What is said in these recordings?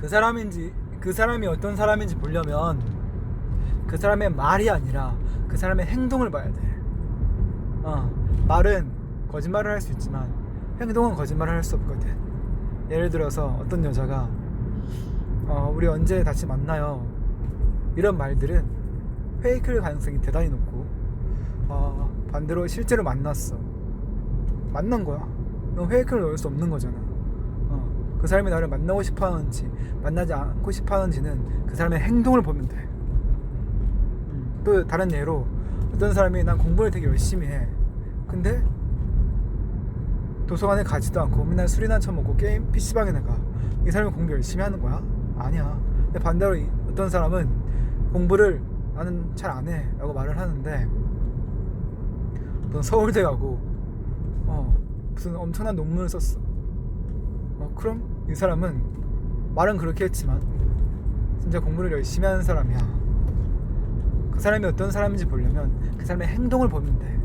그 사람인지 그 사람이 어떤 사람인지 보려면 그 사람의 말이 아니라 그 사람의 행동을 봐야 돼. 어, 말은 거짓말을 할 수 있지만 행동은 거짓말을 할 수 없거든. 예를 들어서 어떤 여자가 어, 우리 언제 다시 만나요? 이런 말들은 페이크일 가능성이 대단히 높고 어, 반대로 실제로 만났어. 만난 거야. 넌 페이크를 넣을 수 없는 거잖아. 어, 그 사람이 나를 만나고 싶어 하는지 만나지 않고 싶어 하는지는 그 사람의 행동을 보면 돼. 음, 또 다른 예로 어떤 사람이 난 공부를 되게 열심히 해. 근데 도서관에 가지도 않고 맨날 술이나 처먹고 게임 PC방에 나가. 이 사람이 공부 열심히 하는 거야? 아니야. 근데 반대로 이- 어떤 사람은 공부를 나는 잘 안 해. 라고 말을 하는데 어떤 서울대 가고 어, 무슨 엄청난 논문을 썼어. 어, 그럼 이 사람은 말은 그렇게 했지만 진짜 공부를 열심히 하는 사람이야. 그 사람이 어떤 사람인지 보려면 그 사람의 행동을 보면 돼.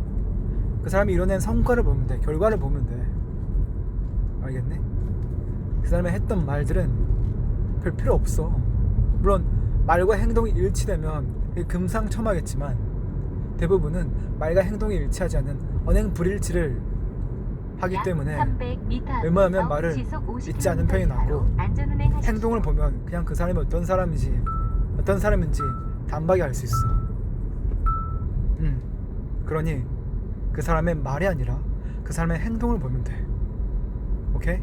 그 사람이 이뤄낸 성과를 보면 돼. 결과를 보면 돼. 알겠네? 그 사람이 했던 말들은 별 필요 없어. 물론 말과 행동이 일치되면 금상첨화겠지만 대부분은 말과 행동이 일치하지 않는 언행 불일치를 하기 때문에 웬만하면 말을 믿지 않는 편이 나고 행동을 보면 그냥 그 사람이 어떤 사람인지 어떤 사람인지 단박에 알 수 있어. 음. 그러니 그 사람의 말이 아니라 그 사람의 행동을 보면 돼. 오케이?